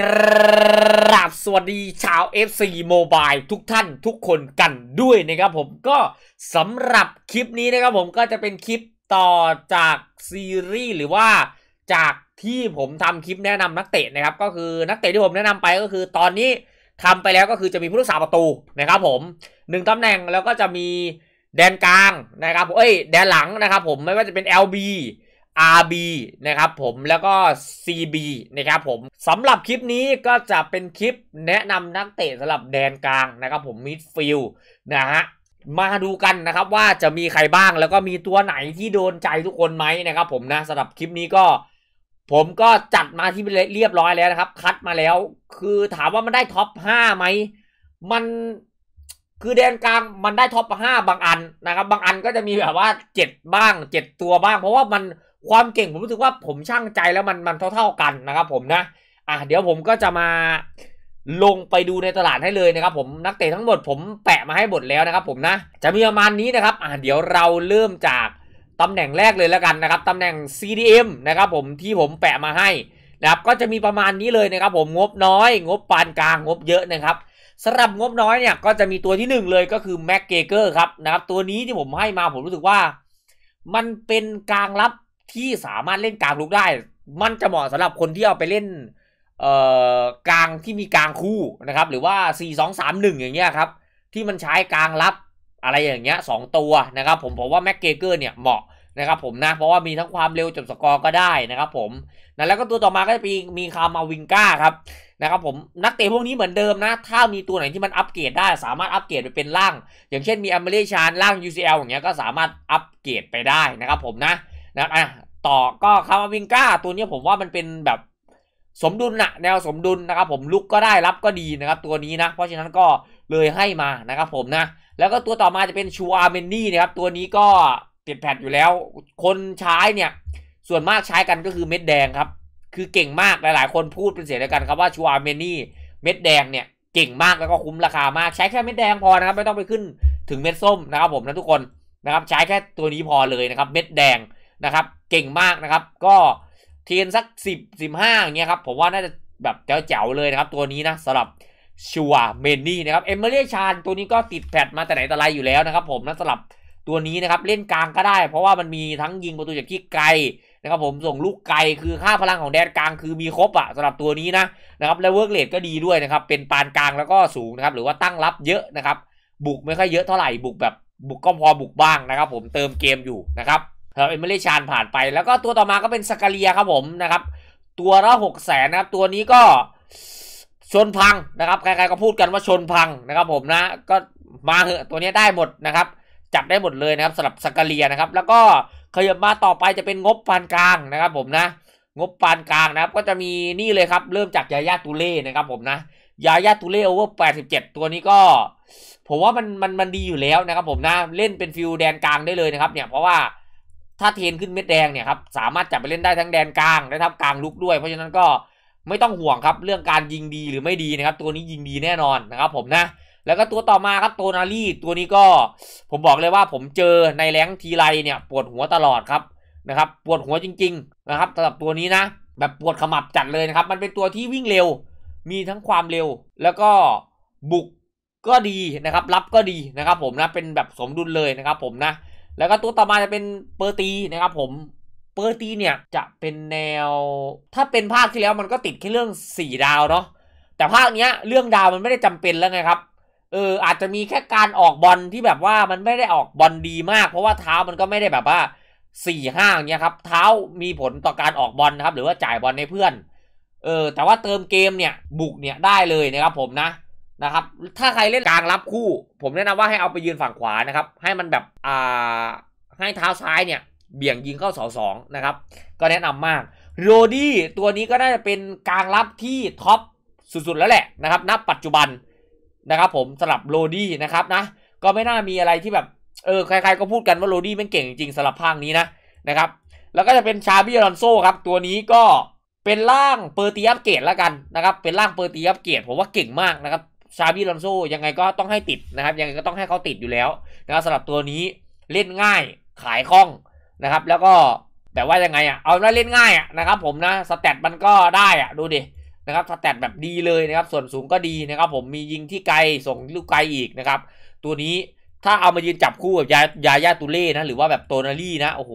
กราบสวัสดีชาว FC Mobile ทุกท่านทุกคนกันด้วยนะครับผมก็สำหรับคลิปนี้นะครับผมก็จะเป็นคลิปต่อจากซีรีส์หรือว่าจากที่ผมทำคลิปแนะนำนักเตะนะครับ ก็คือนักเตะที่ผมแนะนำไปก็คือตอนนี้ทำไปแล้วก็คือจะมีผู้รักษาประตูนะครับผมหนึ่งตำแหน่งแล้วก็จะมีแดนกลางนะครับผมเอ้ยแดนหลังนะครับผมไม่ว่าจะเป็น LB RB นะครับผมแล้วก็ CB นะครับผมสำหรับคลิปนี้ก็จะเป็นคลิปแนะนำนักเตะสำหรับแดนกลางนะครับผมมิดฟิลนะฮะมาดูกันนะครับว่าจะมีใครบ้างแล้วก็มีตัวไหนที่โดนใจทุกคนไหมนะครับผมนะสำหรับคลิปนี้ก็ ผมก็จัดมาที่เรียบร้อยแล้วนะครับ คัดมาแล้ว คือถามว่ามันได้ท็อป5ไหมมันคือแดนกลางมันได้ท็อป5บางอันนะครับ บางอันก็จะมีแบบว่า 7 บ้าง 7 ตัวบ้าง เพราะว่ามัน ความเก่งผมรู้สึกว่าผมช่างใจแล้วมันมันเท่า ๆกันนะครับผมนะอะเดี๋ยวผมก็จะมาลงไปดูในตลาดให้เลยนะครับผมนักเตะทั้งหมดผมแปะมาให้หมดแล้วนะครับผมนะจะมีประมาณนี้นะครับอะเดี๋ยวเราเริ่มจากตำแหน่งแรกเลยแล้วกันนะครับตำแหน่ง CDM นะครับผมที่ผมแปะมาให้นะครับก็จะมีประมาณนี้เลยนะครับผมงบน้อย งบปานกลางงบเยอะนะครับสำหรับงบน้อยเนี่ยก็จะมีตัวที่หนึ่งเลยก็คือแม็กเกเกอร์ครับนะครับตัวนี้ที่ผมให้มาผมรู้สึกว่า มันเป็นกลางรับ ที่สามารถเล่นกลางลุกได้ มันจะเหมาะสำหรับคนที่เอาไปเล่นเอ่อกลางที่มีกลางคู่นะครับ หรือว่า 4 2 3 1 อย่างเงี้ยครับ ที่มันใช้กลางรับอะไรอย่างเงี้ยสตัวนะครับ ผมผมว่าแม็กเกเกอร์เนี่ยเหมาะนะครับผมนะ เพราะว่ามีทั้งความเร็วจบสกอร์ก็ได้นะครับผมนะแล้วก็ตัวต่อมาก็จะมีมีคามาวิงก้าครับนะครับผมนักเตะพวกนี้เหมือนเดิมนะ ถ้ามีตัวไหนที่มันอัปเกรดได้ สามารถอัปเกรดไปเป็นล่าง อย่างเช่นมีอัมเบรชานล่าง UCL อย่างเงี้ยก็สามารถอัปเกรดไปได้นะครับผมนะ นะอะต่อก็คามาวิงก้าตัวนี้ผมว่ามันเป็นแบบสมดุลนะแนวสมดุลนะครับผมลุกก็ได้รับก็ดีนะครับ ตัวนี้นะ เพราะฉะนั้นก็เลยให้มานะครับผมนะ แล้วก็ตัวต่อมาจะเป็นชูอาร์เมนนี่นะครับ ตัวนี้ก็ติดแพดอยู่แล้ว คนใช้เนี่ย ส่วนมากใช้กันก็คือเม็ดแดงครับ คือเก่งมากหลาย ๆ คนพูดเป็นเสียงเดียวกันครับว่าชูอาร์เมนนี่เม็ดแดงเนี่ยเก่งมากแล้วก็คุ้มราคามากใช้แค่เม็ดแดงพอนะครับ ไม่ต้องไปขึ้นถึงเม็ดส้มนะครับผมนะทุกคนนะครับใช้แค่ตัวนี้พอเลยนะครับ เม็ดแดง นะครับ เก่งมากนะครับ ก็เทียนสักสิบสิบห้าอย่างเงี้ยครับ ผมว่าน่าจะแบบเจ๋วๆเลยนะครับ ตัวนี้นะสำหรับชัวเมนนี่นะครับ เอมเมอรี่ชานตัวนี้ก็ติดแพดมาแต่ไหนแต่ไรอยู่แล้วนะครับ ผมนะสำหรับตัวนี้นะครับ เล่นกลางก็ได้ เพราะว่ามันมีทั้งยิงประตูจากที่ไกลนะครับผมส่งลูกไกลคือค่าพลังของแดนกลางคือมีครบอะสำหรับตัวนี้นะนะครับและเวิร์กเลทก็ดีด้วยนะครับ เป็นปานกลางแล้วก็สูงนะครับหรือว่าตั้งรับเยอะนะครับ บุกไม่ค่อยเยอะเท่าไหร่บุกแบบบุกก็พอบุกบ้างนะครับ ผมเติมเกมอยู่นะครับ ครับเอมิลี่ชานผ่านไป แล้วก็ตัวต่อมาก็เป็นสกาเลียครับผมนะครับ ตัวละหกแสนนะครับ ตัวนี้ก็ชนพังนะครับ ใครๆก็พูดกันว่าชนพังนะครับ ผมนะ ก็มาเหอะตัวนี้ได้หมดนะครับ จับได้หมดเลยนะครับสำหรับสกาเลียนะครับ แล้วก็ขยับมาต่อไปจะเป็นงบปานกลางนะครับ ผมนะ งบปานกลางนะครับ ก็จะมีนี่เลยครับ เริ่มจากยายาตูเล่นะครับ ผมนะยายาตูเล่โอเวอร์แปดสิบเจ็ดตัวนี้ก็ ผมว่ามันมันมันดีอยู่แล้วนะครับ ผมนะเล่นเป็นฟิลแดนกลางได้เลยนะครับ เนี่ยเพราะว่า ถ้าเทนขึ้นเม็ดแดงเนี่ยครับสามารถจับไปเล่นได้ทั้งแดนกลางและทับกลางลุกด้วย เพราะฉะนั้นก็ไม่ต้องห่วงครับเรื่องการยิงดีหรือไม่ดีนะครับ ตัวนี้ยิงดีแน่นอนนะครับผมนะแล้วก็ตัวต่อมาครับโตนารี่ตัวนี้ก็ผมบอกเลยว่าผมเจอในแรงทีไรเนี่ยปวดหัวตลอดครับนะครับปวดหัวจริง ๆ นะครับสำหรับตัวนี้นะ แบบปวดขมับจัดเลยนะครับ มันเป็นตัวที่วิ่งเร็ว มีทั้งความเร็ว แล้วก็บุกก็ดีนะครับ รับก็ดีนะครับ ผมนะเป็นแบบสมดุลเลยนะครับ ผมนะ แล้วก็ตัวต่อมาจะเป็นเปอร์ตีนะครับผมเปอร์ตีเนี่ยจะเป็นแนว ถ้าเป็นภาคที่แล้วมันก็ติดแค่เรื่องสี่ดาวเนาะแต่ภาคเนี้ยเรื่องดาวมันไม่ได้จำเป็นแล้วไงครับเอออาจจะมีแค่การออกบอลที่แบบว่ามันไม่ได้ออกบอลดีมาก เพราะว่าเท้ามันก็ไม่ได้แบบว่าสี่ห้าอย่างเงี้ยครับ เท้ามีผลต่อการออกบอลนะครับ หรือว่าจ่ายบอลให้เพื่อน เออแต่ว่าเติมเกมเนี่ยบุกเนี่ยได้เลยนะครับผมนะ นะครับถ้าใครเล่นกลางรับคู่ ผมแนะนำว่าให้เอาไปยืนฝั่งขวานะครับ ให้มันแบบอ่าให้เท้าซ้ายเนี่ย เบี่ยงยิงเข้าเสาสองนะครับ ก็แนะนำมากโรดี้ตัวนี้ก็น่าจะเป็นกลางรับที่ท็อปสุดๆแล้วแหละนะครับณปัจจุบันนะครับ ผมสำหรับโรดี้นะครับนะ ก็ไม่น่ามีอะไรที่แบบเออใครๆก็พูดกันว่าโรดี้มันเก่งจริงสำหรับภาคนี้นะนะครับ แล้วก็จะเป็นชาบิอลอนโซครับ ตัวนี้ก็เป็นร่างเปอร์ตีอัปเกรดแล้วกันนะครับ เป็นร่างเปอร์ตีอัปเกรดผมว่าเก่งมากนะครับ ชาบิลอนโซยังไงก็ต้องให้ติดนะครับ ยังไงก็ต้องให้เขาติดอยู่แล้วนะครับสำหรับตัวนี้เล่นง่ายขายคล่องนะครับ แล้วก็แต่ว่ายังไงอะเอาว่าเล่นง่ายอะนะครับ ผมนะสเตตมันก็ได้อะดูดินะครับสแตทแบบดีเลยนะครับ ส่วนสูงก็ดีนะครับ ผมมียิงที่ไกลส่งลูกไกลอีกนะครับ ตัวนี้ถ้าเอามายืนจับคู่กับยายายาตูเล่นะหรือว่าแบบโตนารี่นะโอ้โห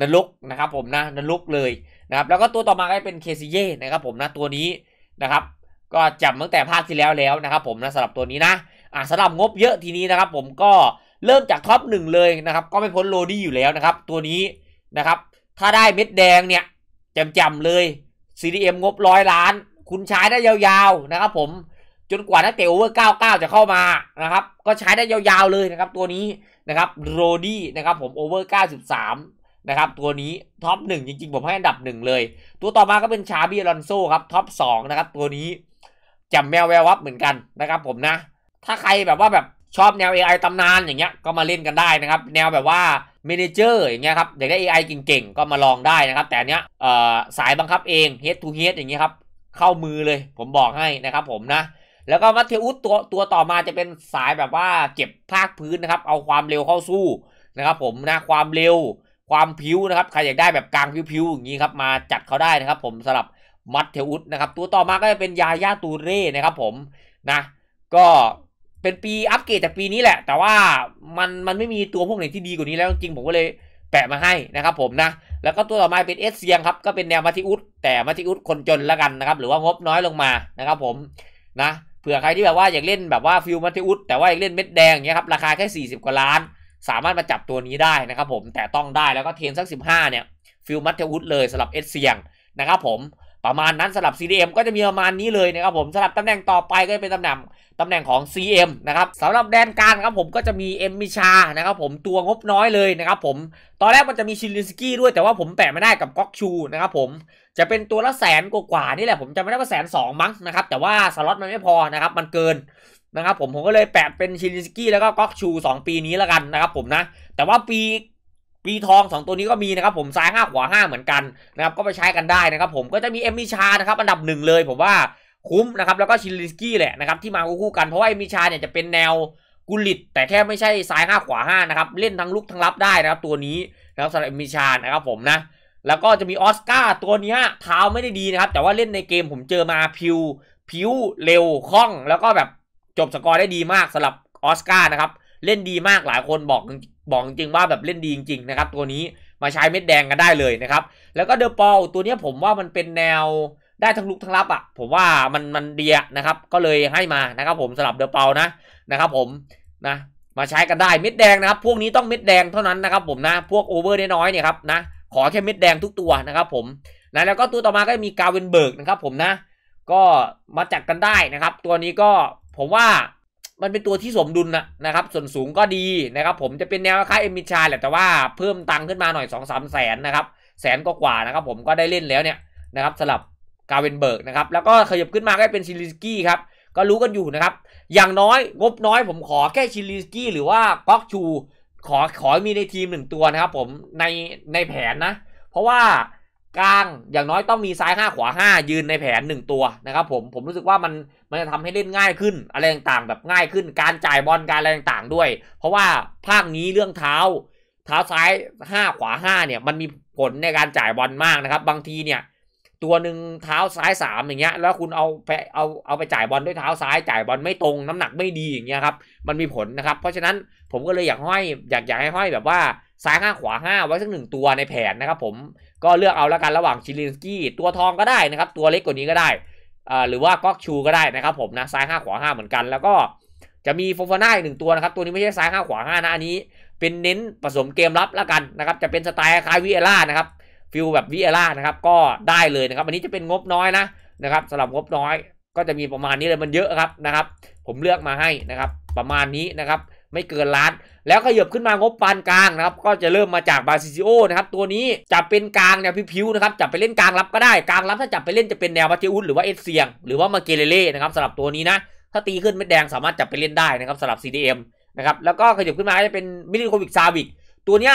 นรกนะครับ ผมนะนรกเลยนะครับ แล้วก็ตัวต่อมาก็เป็นเคซิเย่นะครับ ผมนะตัวนี้นะครับ ก็จับตั้งแต่ภาคที่แล้วแล้วนะครับผมนะสำหรับตัวนี้นะอ่าสำหรับงบเยอะทีนี้นะครับ ผมก็เริ่มจากท็อปหนึ่งเลยนะครับ ก็ไม่พ้นโรดี้อยู่แล้วนะครับ ตัวนี้นะครับ ถ้าได้เม็ดแดงเนี่ยจำๆเลย CDM งบร้อยล้าน คุณใช้ได้ยาวๆนะครับ ผมจนกว่านักเตะโอเวอร์99 จะเข้ามานะครับ ก็ใช้ได้ยาวๆเลยนะครับ ตัวนี้นะครับโรดี้นะครับผมโอเวอร์93 นะครับ ตัวนี้ท็อป1จริงๆ ผมให้อันดับ 1 เลย ตัวต่อมาก็เป็นชาบีอลอนโซครับท็อป2นะครับตัวนี้ จำแมวแวววับเหมือนกันนะครับผมนะ ถ้าใครแบบว่าแบบชอบแนว AI ตำนานอย่างเงี้ยก็มาเล่นกันได้นะครับ แนวแบบว่าเมนเจอร์อย่างเงี้ยครับอยากได้ AI เก่งๆ ก็มาลองได้นะครับ แต่เนี้ยสายบังคับเอง head to head อย่างเงี้ยครับ เข้ามือเลยผมบอกให้นะครับผมนะ แล้วก็มัตเทอุสตัวตัวต่อมาจะเป็นสายแบบว่าเก็บภาคพื้นนะครับ เอาความเร็วเข้าสู้นะครับผมนะความเร็วความผิวนะครับ ใครอยากได้แบบกลางผิวๆอย่างนี้ครับมาจัดเขาได้นะครับ ผมสำหรับ มัตเทอุสนะครับ ตัวต่อมาก็จะเป็นยาย่าตูเร่นะครับผมนะก็เป็นปีอัปเกรดจากปีนี้แหละ แต่ว่ามันมันไม่มีตัวพวกไหนที่ดีกว่านี้แล้วจริงผมก็เลยแปะมาให้นะครับผมนะ แล้วก็ตัวต่อมาเป็นเอสเซียงครับ ก็เป็นแนวมาทิอุสแต่มาทิอุสคนจนล้วกันนะครับ หรือว่างบน้อยลงมานะครับผมนะเผื่อใครที่แบบว่าอยากเล่นแบบว่าฟิลมาทิอุสแต่ว่าอยากเล่นเม็ดแดงอย่างเงี้ยครับราคาแค่40 กว่าล้าน สามารถมาจับตัวนี้ได้นะครับผมแต่ต้องได้แล้วก็เทนสัก 15 เนี่ยฟิลมัตเทอุสเลยสำหรับเอสเซียงนะครับผม ประมาณนั้นสำหรับ CDM ก็จะมีประมาณนี้เลยนะครับผมสำหรับตำแหน่งต่อไปก็จะเป็นตำแหน่งตำแหน่งของ CM นะครับสำหรับแดนกลางครับผมก็จะมีเอ็มมิชานะครับผมตัวงบน้อยเลยนะครับผมตอนแรกมันจะมีชิลินสกี้ด้วยแต่ว่าผมแปะไม่ได้กับก๊อกชูนะครับผมจะเป็นตัวละแสนกว่าๆนี่แหละผมจะไม่ได้ว่าแสนสองมั้งนะครับแต่ว่าสล็อตมันไม่พอนะครับมันเกินนะครับผมผมก็เลยแปะเป็นชิลินสกี้แล้วก็ก๊อกชู 2 ปีนี้แล้วกันนะครับผมนะแต่ว่าปี ปีทอง 2 ตัวนี้ก็มีนะครับผมซ้าย 5 ขวา 5 เหมือนกันนะครับก็ไปใช้กันได้นะครับผมก็จะมีเอมมิชานะครับอันดับหนึ่งเลยผมว่าคุ้มนะครับแล้วก็ชิลิสกี้แหละนะครับที่มาคู่กันเพราะว่าเอมมิชาเนี่ยจะเป็นแนวกุลิต แต่แค่ไม่ใช่ซ้าย 5 ขวา 5 นะครับ เล่นทั้งลุกทั้งรับได้นะครับตัวนี้นะครับสำหรับเอมมิชานะครับผมนะแล้วก็จะมีออสการ์ตัวนี้เท้าไม่ได้ดีนะครับ แต่ว่าเล่นในเกมผมเจอมาพิวพิวเร็วคล่อง แล้วก็แบบจบสกอร์ได้ดีมากสำหรับออสการ์นะครับ เล่นดีมากหลายคนบอกบอกจริงว่าแบบเล่นดีจริงๆนะครับตัวนี้มาใช้เม็ดแดงกันได้เลยนะครับ แล้วก็เดอะปอลตัวนี้ผมว่ามันเป็นแนวได้ทั้งลุกทั้งรับอะ ผมว่ามันมันดีนะครับ ก็เลยให้มานะครับผมสำหรับเดอะปอลนะนะครับ ผมนะมาใช้กันได้เม็ดแดงนะครับ พวกนี้ต้องเม็ดแดงเท่านั้นนะครับ ผมนะพวกโอเวอร์น้อยๆเนี่ยครับนะขอแค่เม็ดแดงทุกตัวนะครับ ผมนะแล้วก็ตัวต่อมาก็มีกาเวนเบิร์กนะครับ ผมนะ ก็มาจัดกันได้นะครับ ตัวนี้ก็ผมว่า มันเป็นตัวที่สมดุลนะนะครับ ส่วนสูงก็ดีนะครับผมจะเป็นแนวคล้ายเอมิชาแหละแต่ว่าเพิ่มตังค์ขึ้นมาหน่อย2องสามแสนนะครับแสนก็กว่านะครับผมก็ได้เล่นแล้วเนี่ยนะครับสำหรับกาเวนเบิร์กนะครับแล้วก็ขยับขึ้นมาก็เป็นชิลิสกี้ครับก็รู้กันอยู่นะครับ อย่างน้อยงบน้อยผมขอแค่ชิลิสกี้หรือว่าก๊อกชู ขอขอมีในทีมหนึ่งตัวนะครับผมในในแผนนะ เพราะว่า กลางอย่างน้อยต้องมีซ้าย 5 ขวา 5 ยืนในแผน 1 ตัวนะครับผมผมรู้สึกว่ามันมันจะทำให้เล่นง่ายขึ้นอะไรต่างๆแบบง่ายขึ้น การจ่ายบอลการอะไรต่างๆด้วย เพราะว่าภาคนี้เรื่องเท้า เท้าซ้าย 5 ขวา 5 เนี่ย มันมีผลในการจ่ายบอลมากนะครับ บางทีเนี่ย ตัวหนึ่งเท้าซ้าย 3 อย่างเงี้ย แล้วคุณเอาไปเอาเอาไปจ่ายบอลด้วยเท้าซ้ายจ่ายบอลไม่ตรงน้ำหนักไม่ดีอย่างเงี้ยครับมันมีผลนะครับ เพราะฉะนั้นผมก็เลยอยากห้อยอยากอยากให้ห้อยแบบว่า ซ้าย5ขวา5ไว้สักหนึ่งตัวในแผนนะครับผมก็เลือกเอาแล้วกันระหว่างชิลินสกี้ตัวทองก็ได้นะครับ ตัวเล็กกว่านี้ก็ได้อ่าหรือว่าก๊อกชูก็ได้นะครับผมนะซ้าย5ขวา5เหมือนกัน แล้วก็จะมีโฟฟาน่าอีกหนึ่งตัวนะครับ ตัวนี้ไม่ใช่ซ้าย5ขวา5นะอันนี้เป็นเน้นผสมเกมรับแล้วกันนะครับ จะเป็นสไตล์คล้ายวิเอล่านะครับฟิลแบบวิเอล่านะครับก็ได้เลยนะครับ อันนี้จะเป็นงบน้อยนะนะครับสำหรับงบน้อยก็จะมีประมาณนี้เลยมันเยอะครับนะครับ ผมเลือกมาให้นะครับ ประมาณนี้นะครับ ไม่เกินล้าน แล้วขยับขึ้นมางบปานกลางนะครับ ก็จะเริ่มมาจากบาซิซิโอนะครับ ตัวนี้จะเป็นกลางแนวพิวๆนะครับ จับไปเล่นกลางรับก็ได้ กลางรับถ้าจับไปเล่นจะเป็นแนวมาเทอุสหรือว่าเอเซียง หรือว่ามาเกเรเล่นะครับสำหรับตัวนี้นะ ถ้าตีขึ้นเม็ดแดงสามารถจับไปเล่นได้นะครับสำหรับ CDM นะครับ แล้วก็ขยับขึ้นมาจะเป็นมิลิโควิกซาวิก ตัวเนี้ย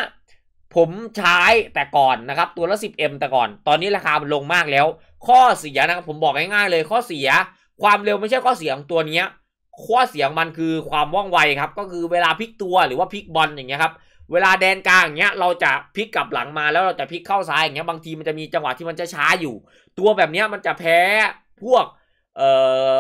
ผมใช้แต่ก่อนนะครับ ตัวละ 10M แต่ก่อน ตอนนี้ราคามันลงมากแล้ว ข้อเสียนะครับผมบอกง่ายๆเลยข้อเสียความเร็วไม่ใช่ข้อเสียของตัวเนี้ย ข้อเสียงมันคือความว่องไวครับ ก็คือเวลาพลิกตัวหรือว่าพลิกบอลอย่างเงี้ยครับเวลาแดนกลางอย่างเงี้ยเราจะพลิกกลับหลังมาแล้วเราจะพลิกเข้าซ้ายอย่างเงี้ยบางทีมันจะมีจังหวะที่มันจะช้าอยู่ ตัวแบบเนี้ยมันจะแพ้พวกเอ่อ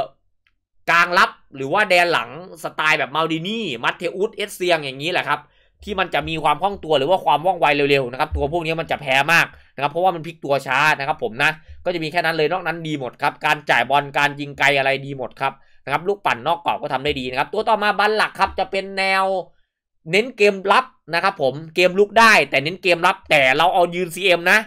กลางรับหรือว่าแดนหลังสไตล์แบบมาดินี่มัตเทอุสเอสเซียงอย่างนี้แหละครับที่มันจะมีความคล่องตัวหรือว่าความว่องไวเร็วๆนะครับตัวพวกนี้มันจะแพ้มากนะครับเพราะว่ามันพลิกตัวช้านะครับผมนะก็จะมีแค่นั้นเลยนอกนั้นดีหมดครับการจ่ายบอลการยิงไกลอะไรดีหมดครับ นะครับลูกปั่นนอกกรอบก็ทำได้ดีนะครับ ตัวต่อมาบัลหลักครับจะเป็นแนวเน้นเกมรับนะครับผมเกมลุกได้แต่เน้นเกมรับแต่เราเอายืน CM นะ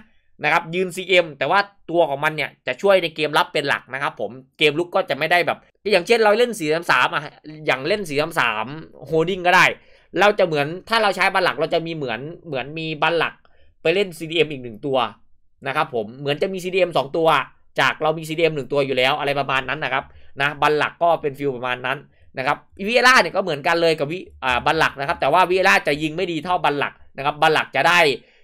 นะครับยืน CM แต่ว่าตัวของมันเนี่ยจะช่วยในเกมรับเป็นหลักนะครับผมเกมลุกก็จะไม่ได้แบบ อย่างเช่นเราเล่น4ีสามอะอย่างเล่น4ีสามโฮดิ้งก็ได้ เราจะเหมือนถ้าเราใช้บัลลักเราจะมีเหมือนเหมือนมีบัลลักไปเล่น CDM อีกหนึ่งตัวนะครับผมเหมือนจะมี CDM 2 ตัว จากเรามี CDM 1 ตัวอยู่แล้วอะไรประมาณนั้นนะครับ นะบัลลักก็เป็นฟิลประมาณนั้นนะครับวิเอล่าเนี่ยก็เหมือนกันเลยกับวิอ่าบัลลักนะครับแต่ว่าวิเอล่าจะยิงไม่ดีเท่าบัลลักนะครับบัลลักจะได้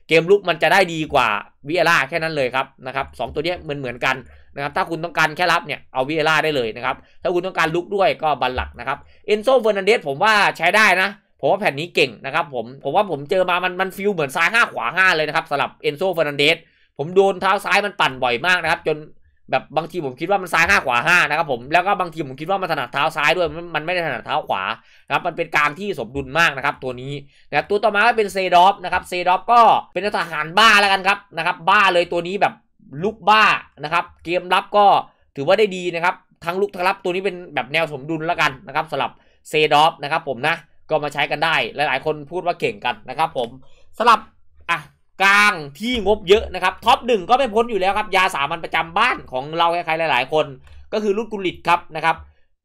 เกมลุกมันจะได้ดีกว่าวิเอล่าแค่นั้นเลยครับนะครับสตัวนี้เหมือนเหมือนกันนะครับถ้าคุณต้องการแค่รับเนี่ยเอาวิเอล่าได้เลยนะครับถ้าคุณต้องการลุกด้วยก็บัลลักนะครับเอนโซเฟอร์นันเดสผมว่าใช้ได้นะผมว่าแผ่นนี้เก่งนะครับผมผมว่าผมเจอมามันมันฟิลเหมือนซ้ายห้าขวาห้าเลยนะครับสำหรับเอนโซเฟอร์นันเดสผมโดนเท้าซ้ายมันปั่นบ่อยมากนะครับจน แบบบางทีผมคิดว่ามันซ้ายห้าขวาห้านะครับผมแล้วก็บางทีผมคิดว่ามันถนัดเท้าซ้ายด้วยมันไม่ได้ถนัดเท้าขวานะครับมันเป็นกลารที่สมดุลมากนะครับตัวนี้นะครับตัวต่อมาก็เป็นเซดอฟนะครับเซดอฟก็เป็นทหารบ้าแล้วกันครับนะครับบ้าเลยตัวนี้แบบลุกบ้านะครับเกมรับก็ถือว่าได้ดีนะครับทั้งลุกทั้งรับตัวนี้เป็นแบบแนวสมดุลแล้วกันนะครับสำหรับเซดอฟนะครับผมนะก็มาใช้กันได้หลาย ๆ คนพูดว่าเก่งกันนะครับผมสำหรับ กลางที่งบเยอะนะครับท็อปหนึ่งก็ไม่พ้นอยู่แล้วครับยาสามัญประจำบ้านของเราใครๆหลาย ๆ คน ก็คือรุ่นกุลิตครับนะครับ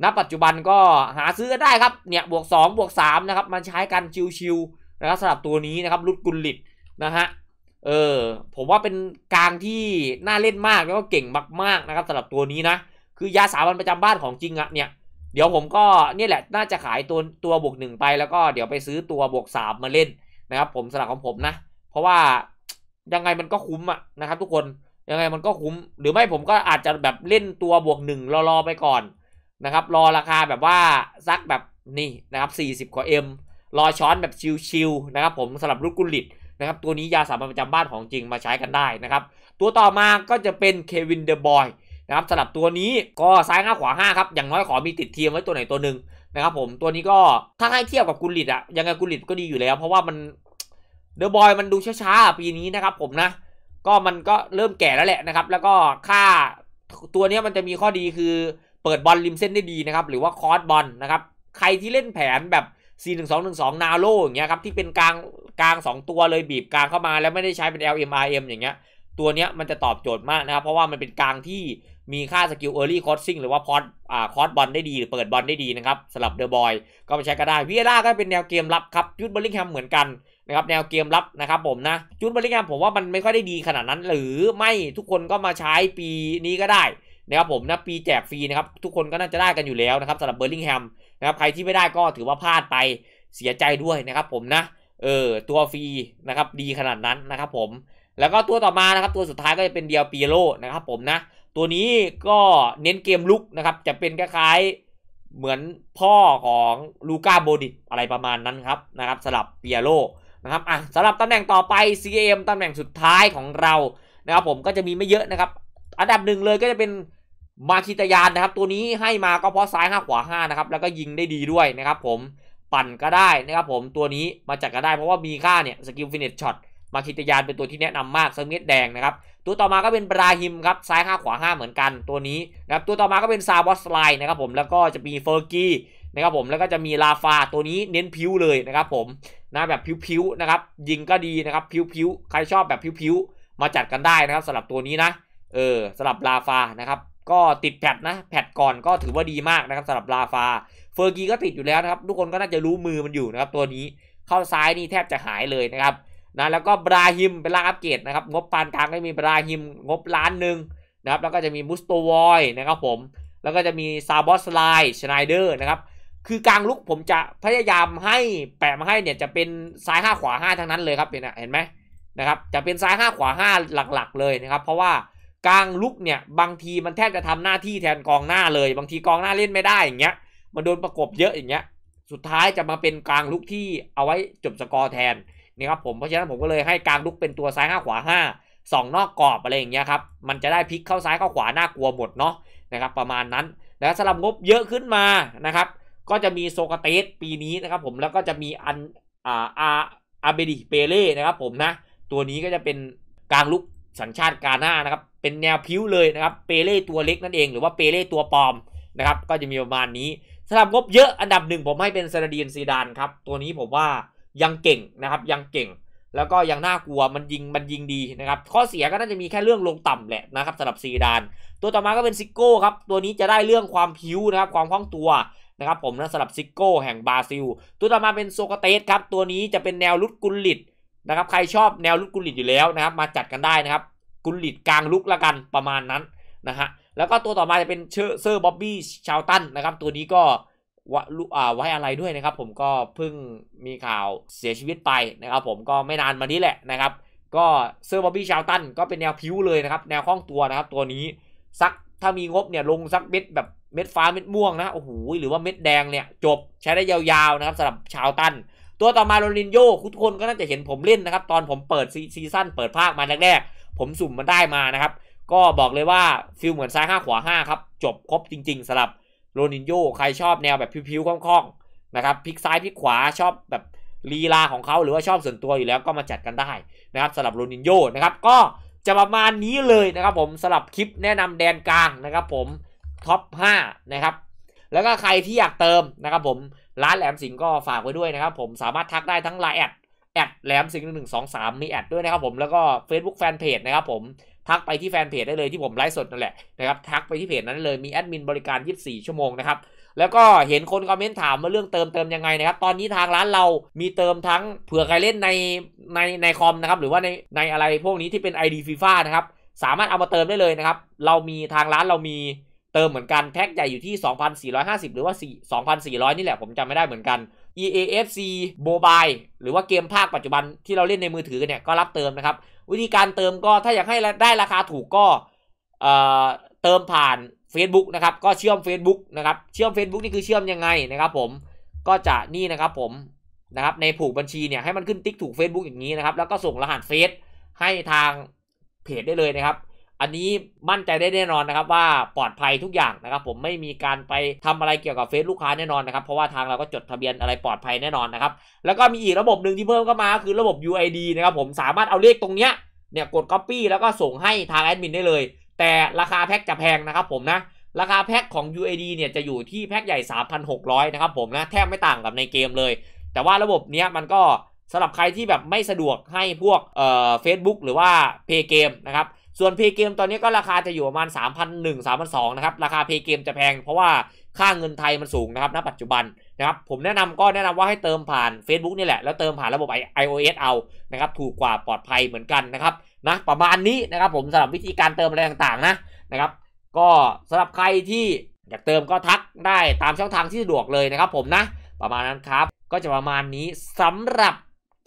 ณปัจจุบันก็หาซื้อกันได้ครับเนี่ยบวก2บวก3นะครับมาใช้กันชิวๆนะครับสำหรับตัวนี้นะครับรุ่นกุลิตนะฮะเออผมว่าเป็นกลางที่น่าเล่นมากแล้วก็เก่งมากๆนะครับสำหรับตัวนี้นะคือยาสามัญประจำบ้านของจริงอะเนี่ยเดี๋ยวผมก็เนี่ยแหละน่าจะขายตัวตัวบวกหนึ่งไปแล้วก็เดี๋ยวไปซื้อตัวบวกสามมาเล่นนะครับผมสำหรับของผมนะ เพราะว่ายังไงมันก็คุ้มอะนะครับ ทุกคนยังไงมันก็คุ้ม หรือไม่ผมก็อาจจะแบบเล่นตัวบวกหนึ่งรอๆไปก่อนนะครับ รอราคาแบบว่าซักแบบนี่นะครับ40กว่า M รอช้อนแบบชิลๆนะครับ ผมสำหรับลูกกุลิตนะครับ ตัวนี้ยาสามัญประจำบ้านของจริงมาใช้กันได้นะครับ ตัวต่อมาก็จะเป็นเควินเดอะบอยนะครับสำหรับตัวนี้ก็ซ้ายห้าขวาห้าครับ อย่างน้อยขอมีติดทีมไว้ตัวไหนตัวหนึ่งนะครับผมตัวนี้ก็ถ้าให้เทียบกับกุลิตอะยังไงกุลิตก็ดีอยู่แล้ว เพราะว่ามัน เดอะบอยมันดูช้าๆปีนี้นะครับผมนะ ก็มันก็เริ่มแก่แล้วแหละนะครับ แล้วก็ค่าตัวนี้มันจะมีข้อดีคือเปิดบอลริมเส้นได้ดีนะครับ หรือว่าคอร์สบอลนะครับ ใครที่เล่นแผนแบบ 4 1 2 1 2 นาโลอย่างเงี้ยครับ ที่เป็นกลางกลาง 2 ตัวเลยบีบกลางเข้ามาแล้วไม่ได้ใช้เป็น LMRM อย่างเงี้ย ตัวเนี้ยมันจะตอบโจทย์มากนะครับ เพราะว่ามันเป็นกลางที่ มีค่าสกิล Early Crossing หรือว่าพอดอ่าคอสบอลได้ดีหรือเปิดบอลได้ดีนะครับสำหรับเดอะบอยก็ไปใช้ก็ได้วิเอล่าก็เป็นแนวเกมรับครับยูดเบอร์ลิงแฮมเหมือนกันนะครับแนวเกมรับนะครับผมนะจูนบริงามผมว่ามันไม่ค่อยได้ดีขนาดนั้น หรือไม่ทุกคนก็มาใช้ปีนี้ก็ได้นะครับผมนะปีแจกฟรีนะครับทุกคนก็น่าจะได้กันอยู่แล้วนะครับสำหรับเบอร์ลิงแฮมนะครับใครที่ไม่ได้ก็ถือว่าพลาดไปเสียใจด้วยนะครับผมนะเออตัวฟรีนะครับดีขนาดนั้นนะครับผมแล้วก็ตัวต่อมานะครับตัวสุดท้ายก็จะเป็นเดียวปีโลนะครับผมนะ ตัวนี้ก็เน้นเกมลุกนะครับ จะเป็นคล้ายๆเหมือนพ่อของลูก้าโบดิอะไรประมาณนั้นครับนะครับสลับเปียโลนะครับอะสำหรับตำแหน่งต่อไป CM ตำแหน่งสุดท้ายของเรานะครับผมก็จะมีไม่เยอะนะครับ อันดับหนึ่งเลยก็จะเป็นมาคิตยานนะครับ ตัวนี้ให้มาก็เพราะซ้ายห้าขวาห้านะครับ แล้วก็ยิงได้ดีด้วยนะครับผมปั่นก็ได้นะครับผมตัวนี้มาจากก็ได้เพราะว่ามีค่าเนี่ยสกิลฟินิชช็อต มาคิตยานเป็นตัวที่แนะนำมากเซมิดแดงนะครับ ตัวต่อมาก็เป็นบราฮิมครับซ้ายห้าขวาห้าเหมือนกันตัวนี้นะครับตัวต่อมาก็เป็นซาบอสไลน์นะครับผมแล้วก็จะมีเฟอร์กี้นะครับผมแล้วก็จะมีลาฟาตัวนี้เน้นพิ้วเลยนะครับผมนะแบบพิ้วๆนะครับยิงก็ดีนะครับพิ้วๆใครชอบแบบพิ้วๆมาจัดกันได้นะครับสำหรับตัวนี้นะเออสำหรับลาฟานะครับก็ติดแพทนะแพทก่อนก็ถือว่าดีมากนะครับสำหรับลาฟาเฟอร์กี้ก็ติดอยู่แล้วนะครับทุกคนก็น่าจะรู้มือมันอยู่นะครับตัวนี้เข้าซ้ายนี่แทบจะหายเลยนะครับ นะแล้วก็บราฮิมเป็นล่างอัปเกรดนะครับงบปานกลางก็มีบราฮิมงบล้านหนึ่งนะครับแล้วก็จะมีมุสโตวอยนะครับผมแล้วก็จะมีซาบอสไลชไนเดอร์นะครับคือกลางลุกผมจะพยายามให้แปะมาให้เนี่ยจะเป็นซ้ายห้าขวาห้าทั้งนั้นเลยครับเห็นไหมนะครับจะเป็นซ้ายห้าขวาห้าหลักๆ เลยนะครับ เพราะว่ากลางลุกเนี่ยบางทีมันแทบจะทำหน้าที่แทนกองหน้าเลย บางทีกองหน้าเล่นไม่ได้อย่างเงี้ยมันโดนประกบเยอะอย่างเงี้ย สุดท้ายจะมาเป็นกลางลุกที่เอาไว้จบสกอร์แทน นี่ครับผมเพราะฉะนั้นผมก็เลยให้กลางลุกเป็นตัวซ้ายห้าขวาห้าส่องนอกกรอบอะไรอย่างเงี้ยครับมันจะได้พลิกเข้าซ้ายเข้าขวาน่ากลัวหมดเนาะนะครับประมาณนั้นแล้วสำหรับงบเยอะขึ้นมานะครับ ก็จะมีโซกาเตสปีนี้นะครับผมแล้วก็จะมีอันอ่าอาอาเบดิเปเล่นะครับผมนะตัวนี้ก็จะเป็นกลางลุกสัญชาติกาหน้านะครับเป็นแนวพิ้วเลยนะครับเปเล่ตัวเล็กนั่นเองหรือว่าเปเล่ตัวปลอมนะครับก็จะมีประมาณนี้สำหรับงบเยอะอันดับหนึ่งผมให้เป็นซาดีนซีดานครับตัวนี้ผมว่า ยังเก่งนะครับ ยังเก่ง แล้วก็ยังน่ากลัวมันยิงมันยิงดีนะครับ ข้อเสียก็น่าจะมีแค่เรื่องลงต่ำแหละนะครับสำหรับซีดาน ตัวต่อมาก็เป็นซิโก้ครับตัวนี้จะได้เรื่องความพิ้วนะครับความคล่องตัวนะครับผมนะสำหรับซิโก้แห่งบราซิล ตัวต่อมาเป็นโซกาเตสครับตัวนี้จะเป็นแนวลุดกุลลิตนะครับใครชอบแนวลุดกุลลิตอยู่แล้วนะครับมาจัดกันได้นะครับกุลลิตกลางลุกละกันประมาณนั้นนะฮะแล้วก็ตัวต่อมาจะเป็นเชอร์เซอร์บ๊อบบี้ชาวตันนะครับตัวนี้ก็ วะอ่าไว้อะไรด้วยนะครับ ผมก็เพิ่งมีข่าวเสียชีวิตไปนะครับ ผมก็ไม่นานมานี้แหละนะครับ ก็เซอร์บ๊อบบี้ชาวตันก็เป็นแนวพิ้วเลยนะครับ แนวคล่องตัวนะครับ ตัวนี้สักถ้ามีงบเนี่ยลงสักเม็ดแบบเม็ดฟ้าเม็ดม่วงนะโอ้โหหรือว่าเม็ดแดงเนี่ยจบใช้ได้ยาวๆนะครับสำหรับชาวตัน ตัวต่อมาโรนินโญ่ทุกคนก็น่าจะเห็นผมเล่นนะครับ ตอนผมเปิดซีซั่นเปิดภาคมาแรกๆผมสุ่มมันได้มานะครับ ก็บอกเลยว่าฟิลเหมือนซ้าย5ขวา5ครับจบครบจริง ๆสำหรับ โรนินโญ่ใครชอบแนวแบบพิ้วๆคล่องๆนะครับพลิกซ้ายพลิกขวาชอบแบบลีลาของเขาหรือว่าชอบส่วนตัวอยู่แล้วก็มาจัดกันได้นะครับสำหรับโรนินโญ่นะครับก็จะประมาณนี้เลยนะครับผมสำหรับคลิปแนะนำแดนกลางนะครับผมท็อป 5 นะครับ แล้วก็ใครที่อยากเติมนะครับผมร้านแหลมสิงห์ก็ฝากไว้ด้วยนะครับผมสามารถทักได้ทั้งไลน์แอดแอดแหลมสิงห์หนึ่งสองสามมีแอดด้วยนะครับผมแล้วก็ Facebook Fanpage นะครับผม ทักไปที่แฟนเพจได้เลยที่ผมไลฟ์สดนั่นแหละนะครับทักไปที่เพจนั้นเลยมีแอดมินบริการ 24 ชั่วโมงนะครับแล้วก็เห็นคนคอมเมนต์ถามมาเรื่องเติมเติมยังไงนะครับ ตอนนี้ทางร้านเรามีเติมทั้งเผื่อใครเล่นในในในคอมนะครับ หรือว่าในในอะไรพวกนี้ที่เป็น ID FIFA นะครับ สามารถเอามาเติมได้เลยนะครับ เรามีทางร้านเรามีเติมเหมือนกันแพ็กใหญ่อยู่ที่ 2,450 หรือว่า 2,400 นี่แหละผมจำไม่ได้เหมือนกัน EAFC Mobile หรือว่าเกมภาคปัจจุบันที่เราเล่นในมือถือกันเนี่ยก็รับเติมนะครับ วิธีการเติมก็ถ้าอยากให้ได้ราคาถูกก็เอ่อเติมผ่าน Facebook นะครับก็เชื่อม Facebook นะครับเชื่อม Facebook นี่คือเชื่อมยังไงนะครับ ผมก็จะนี่นะครับผมนะครับในผูกบัญชีเนี่ยให้มันขึ้นติ๊กถูก Facebook อย่างนี้นะครับแล้วก็ส่งรหัสเฟซให้ทางเพจได้เลยนะครับ อันนี้มั่นใจได้แน่นอนนะครับว่าปลอดภัยทุกอย่างนะครับ ผมไม่มีการไปทำอะไรเกี่ยวกับเฟซลูกค้าแน่นอนนะครับเพราะว่าทางเราก็จดทะเบียนอะไรปลอดภัยแน่นอนนะครับแล้วก็มีอีกระบบหนึ่งที่เพิ่มเข้ามาคือระบบ UID นะครับผมสามารถเอาเลขตรงเนี้ยเนี่ยกด Copy แล้วก็ส่งให้ทางแอดมินได้เลย แต่ราคาแพ็คจะแพงนะครับผมนะราคาแพ็คของ UID เนี่ยจะอยู่ที่แพ็คใหญ่ 3,600 นะครับผมนะแทบไม่ต่างกับในเกมเลย แต่ว่าระบบเนี้ยมันก็สำหรับใครที่แบบไม่สะดวกให้พวกเอ่อ Facebook หรือว่า Pay Game นะครับ ส่วน Pay Game ตอนนี้ก็ราคาจะอยู่ประมาณ3,001 3,002นะครับ ราคา Pay Game จะแพงเพราะว่าค่าเงินไทยมันสูงนะครับ ณ ปัจจุบันนะครับ ผมแนะนำก็แนะนำว่าให้เติมผ่าน Facebook นี่แหละ แล้วเติมผ่านระบบ iOS เอา นะครับ ถูกกว่าปลอดภัยเหมือนกันนะครับ นะ ประมาณนี้นะครับ ผมสำหรับวิธีการเติมอะไรต่างๆ นะ นะครับ ก็สำหรับใครที่อยากเติมก็ทักได้ตามช่องทางที่สะดวกเลยนะครับ ผมนะ ประมาณนั้นครับ ก็จะประมาณนี้สำหรับ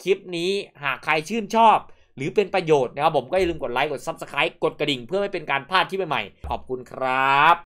คลิปนี้ หากใครชื่นชอบ หรือเป็นประโยชน์นะครับผมก็อย่าลืมกดไลค์กด Subscribe กดกระดิ่งเพื่อไม่เป็นการพลาดที่ใหม่ๆขอบคุณครับ